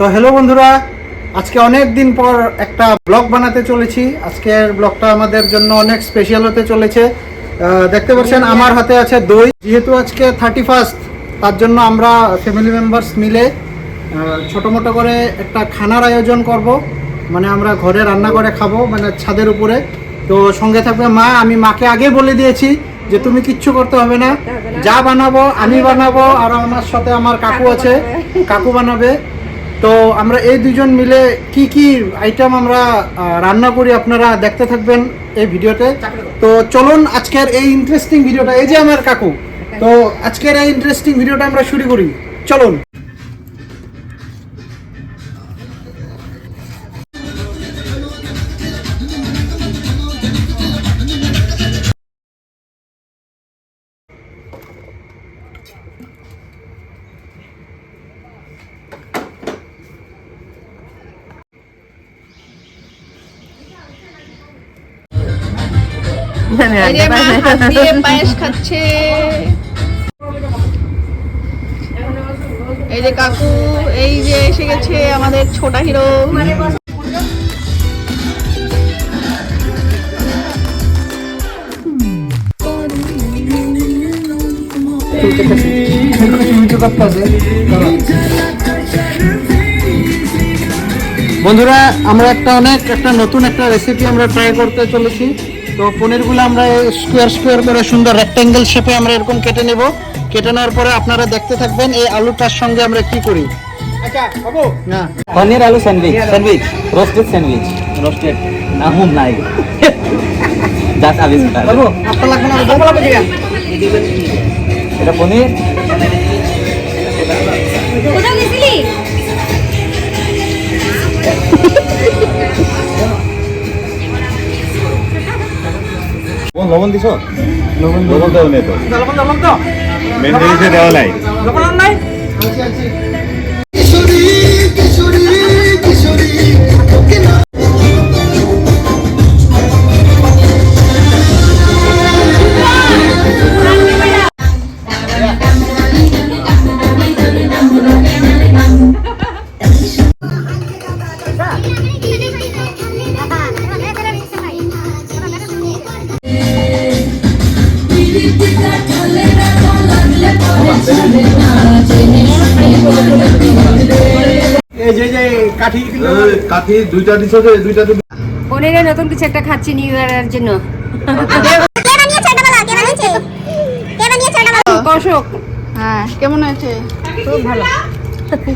তো হ্যালো বন্ধুরা আজকে অনেক দিন পর একটা ব্লগ বানাতে চলেছি। আজকের ব্লগটা আমাদের জন্য অনেক স্পেশাল হতে চলেছে। দেখতে পাচ্ছেন আমার হাতে আছে দই। যেহেতু আজকে থার্টি ফার্স্ট তার জন্য আমরা ফ্যামিলি মেম্বার্স মিলে ছোট মোটো করে একটা খানার আয়োজন করব। মানে আমরা ঘরে রান্না করে খাব মানে ছাদের উপরে। তো সঙ্গে থাকবে মা আমি মাকে আগে বলে দিয়েছি যে তুমি কিচ্ছু করতে হবে না। যা বানাবো আমি বানাবো আর আমার সাথে আমার কাকু আছে। কাকু বানাবে। তো আমরা এই দুজন মিলে কি কি আইটেম আমরা রান্না করি আপনারা দেখতে থাকবেন এই ভিডিওতে। তো চলুন আজকের এই ইন্টারেস্টিং ভিডিওটা এই যে আমার কাকু তো আজকের এই ইন্টারেস্টিং ভিডিওটা আমরা শুরু করি। চলুন। পায়েস খাচ্ছে। এই যে কাকু এই যে এসে গেছে আমাদের ছোটা হিরো। বন্ধুরা আমরা একটা অনেক একটা নতুন একটা রেসিপি আমরা ট্রাই করতে চলেছি। তো পনিরগুলো আমরা স্কোয়ার স্কোয়ার করে সুন্দর রেক্টেঙ্গেল শেপে আমরা এরকম কেটে নেব। কেটে নেওয়ার পরে আপনারা দেখতে থাকবেন এই আলুটার সঙ্গে আমরা কি করি। আচ্ছা না। পনির আলু sandwich sandwich roasted sandwich. Roasted না হুম নাই। জাস্ট আবিষ্কার বাবু আপনার লাগবে না বাবু। লাগবে এটা পনির। কোথাও গেছিলি? কোন লবণ দিছ? লবণ লবণ দেওয়া নেই তো। লবণ লবণ তো মেন জিনিসে দেওয়া নাই। লবণ নাই? আচ্ছা আচ্ছা এই যে যে কাঠি কাঠি দুইটা দিছ যে দুইটা দিবি পনিরের নতুন কিছু একটা খাচ্ছি নিউ ইয়ারের জন্য। হ্যাঁ কেমন আছে? খুব ভালো।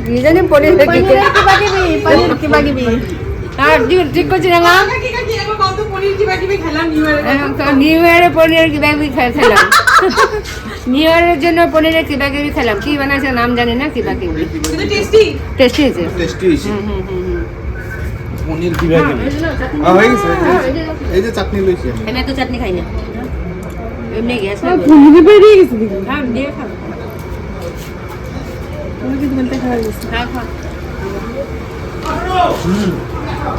কি জানি পনির পনির কিবা কিবি পনির কিবা কিবি আর ঠিক ঠিক করছি না নিউ ইয়ারে পনিরের কিবা কিবি খেলাম। নিউ ইয়ারের জন্য পনিরের কিবা কিবি খেলাম। কি বানাইছে নাম জানি না কিবা কিবি টেস্টি হয়েছে। টেস্টি হুম হুম হুম পনির কিবা কিবি হয়ে গেছে এই যে চাটনি লইছি আমি। এত চাটনি খাই না। এমনি গ্যাস হ্যাঁ দিয়ে খাব খাও। খাও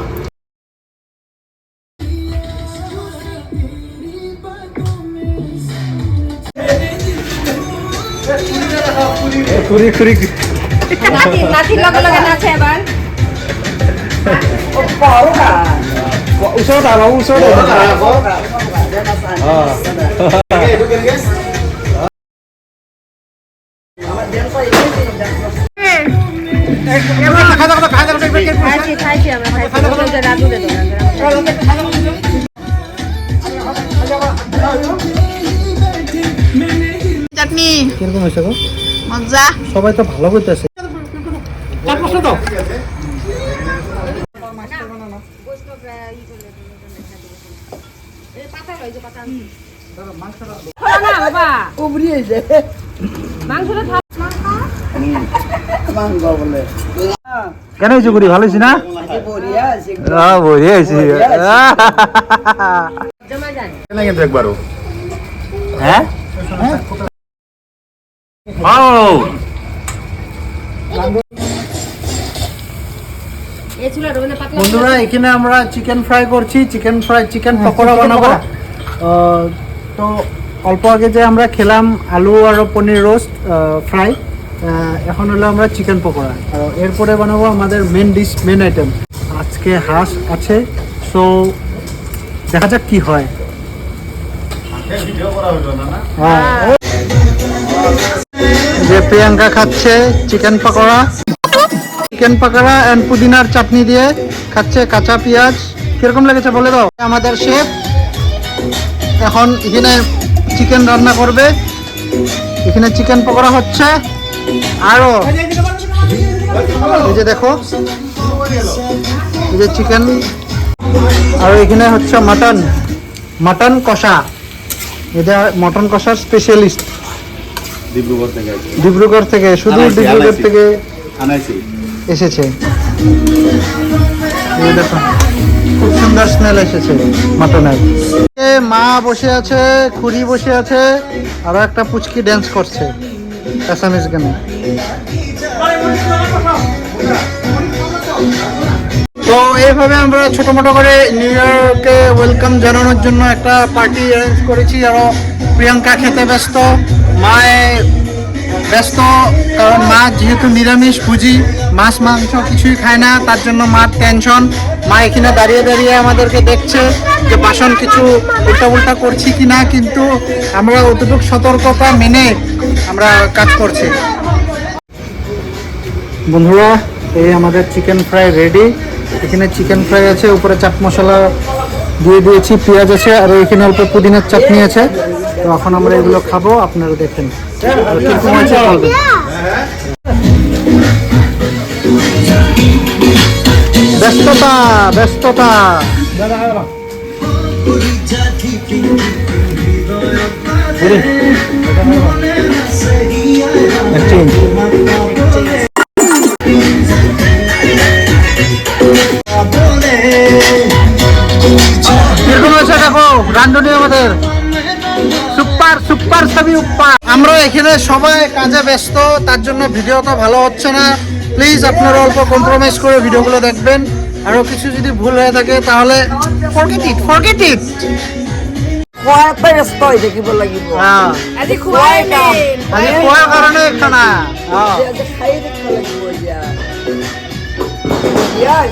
খুরি খুরি নাতি নাতির লগে লগে নাচে এবার। ওচৰত আহ ওচৰত চাটনি। কীরকম হয়েছে গো? মজা। সবাই তো ভালো করতেছে। তো? কেন হয়েছে গুড়ি ভালো হয়েছে না? হ্যাঁ বড়িয়া হয়েছে। একবারও হ্যাঁ? বন্ধুরা এখানে আমরা চিকেন ফ্রাই করছি। চিকেন ফ্রাই চিকেন পকোড়া বানাবো। তো অল্প আগে যে আমরা খেলাম আলু আর পনির রোস্ট ফ্রাই এখন হলো আমরা চিকেন পকোড়া। এরপরে বানাবো আমাদের মেন ডিশ মেন আইটেম আজকে হাঁস আছে সো দেখা যাক কি হয়। হ্যাঁ। যে প্রিয়াঙ্কা খাচ্ছে chicken pakora. Chicken pakora and পুদিনার chutney দিয়ে খাচ্ছে কাঁচা পেঁয়াজ। কীরকম লেগেছে বলে দাও? আমাদের শেফ এখন এখানে চিকেন রান্না করবে। এখানে চিকেন পকোড়া হচ্ছে। আরও এই যে দেখো, এই যে চিকেন আর এখানে হচ্ছে মাটন মাটন কষা। এটা মটন কষার স্পেশালিস্ট ডিব্রুগড় থেকে ডিব্রুগড় থেকে শুধু ডিব্রুগড় থেকে আনাইছি। এসেছে। খুব সুন্দর স্মেল এসেছে মাটনের মা বসে আছে খুড়ি বসে আছে আরও একটা পুচকি ড্যান্স করছে অ্যাসামিস গানে তো এইভাবে আমরা ছোট মোটো করে নিউ ইয়র্কে ওয়েলকাম জানানোর জন্য একটা পার্টি অ্যারেঞ্জ করেছি। আরও প্রিয়াঙ্কা খেতে ব্যস্ত। মায়ে ব্যস্ত, কারণ মা যেহেতু নিরামিষ ভুজি মাছ, মাংস কিছুই খায় না, তার জন্য মার টেনশন মা এখানে দাঁড়িয়ে দাঁড়িয়ে আমাদেরকে দেখছে যে বাসন কিছু উল্টা করছি কি না, কিন্তু আমরা অতটুক সতর্কতা মেনে আমরা কাজ করছি। বন্ধুরা, এই আমাদের চিকেন ফ্রাই রেডি এখানে চিকেন ফ্রাই আছে, উপরে চাট মশলা দিয়ে দিয়েছি পেঁয়াজ আছে আর এখানে অল্প পুদিনার চাটনি আছে। তো এখন আমরা এগুলো খাব আপনারা দেখেন। আছে বলবেন? ব্যস্ততা ব্যস্ততা। Exchange. রান্ধনি আমাদের। সুপার সুপার ছবি উপা আমরা এখানে সবাই কাজে ব্যস্ত তার জন্য ভিডিওটা ভালো হচ্ছে না। প্লিজ আপনারা অল্প কম্প্রোমাইজ করে ভিডিওগুলো দেখবেন। আরও কিছু যদি ভুল হয়ে থাকে তাহলে ফরগেট ইট ফরগেট ইট খোৱাতে ব্যস্ত হৈ থাকিব লাগিব। হ্যাঁ। আজি খোৱাই মেইন আজি খোৱাৰ কাৰণে খানা হ্যাঁ। থাকিব লাগিব এতিয়া। Yes.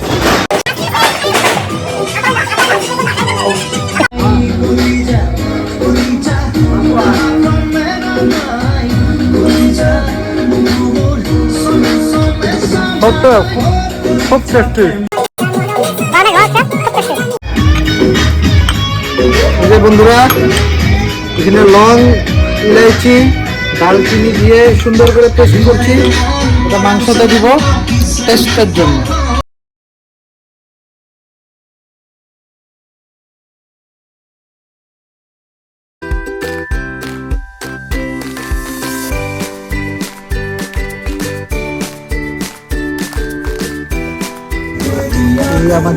খুব- খুব টেস্টি এই যে বন্ধুরা এখানে লং ইলাইচি দালচিনি দিয়ে সুন্দর করে পেস্ট করছি। এটা মাংসতে দিব টেস্টের জন্য।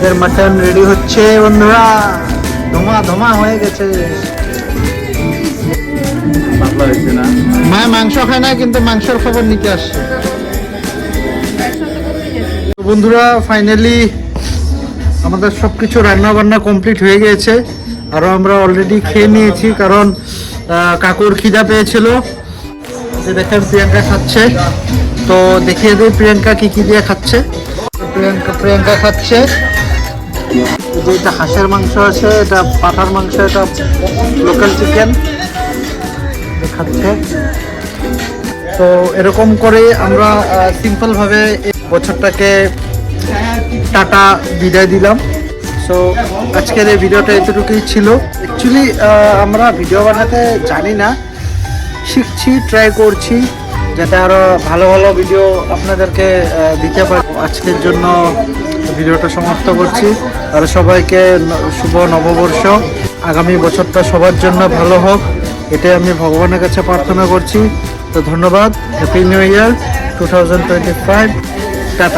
আমাদের মাটন রেডি হচ্ছে, বন্ধুরা। ধোমা ধোমা হয়ে গেছে। মা, মাংস খায় না, কিন্তু মাংসের খবর নিতে আসছে। বন্ধুরা ফাইনালি আমাদের সব কিছু রান্না বান্না কমপ্লিট হয়ে গিয়েছে আরও আমরা অলরেডি খেয়ে নিয়েছি, কারণ কাকুর খিদা পেয়েছিল। দেখেন, প্রিয়াঙ্কা খাচ্ছে। তো দেখিয়ে দিই, প্রিয়াঙ্কা কি কি দিয়ে খাচ্ছে? প্রিয়াঙ্কা প্রিয়াঙ্কা খাচ্ছে। এটা হাঁসের মাংস আছে, এটা পাঠার মাংস, এটা লোকাল চিকেন খাচ্ছে। তো এরকম করে আমরা সিম্পলভাবে বছরটাকে টাটা বিদায় দিলাম। সো আজকের এই ভিডিওটা এতটুকুই ছিল। অ্যাকচুয়ালি আমরা ভিডিও বানাতে জানি না। শিখছি ট্রাই করছি, যাতে আরও ভালো ভালো ভিডিও আপনাদেরকে দিতে পারি। আজকের জন্য ভিডিওটা সমাপ্ত করছি। আর সবাইকে শুভ নববর্ষ। আগামী বছরটা সবার জন্য ভালো হোক, এটাই আমি ভগবানের কাছে প্রার্থনা করছি। তো ধন্যবাদ happy new year two thousand twenty five tata.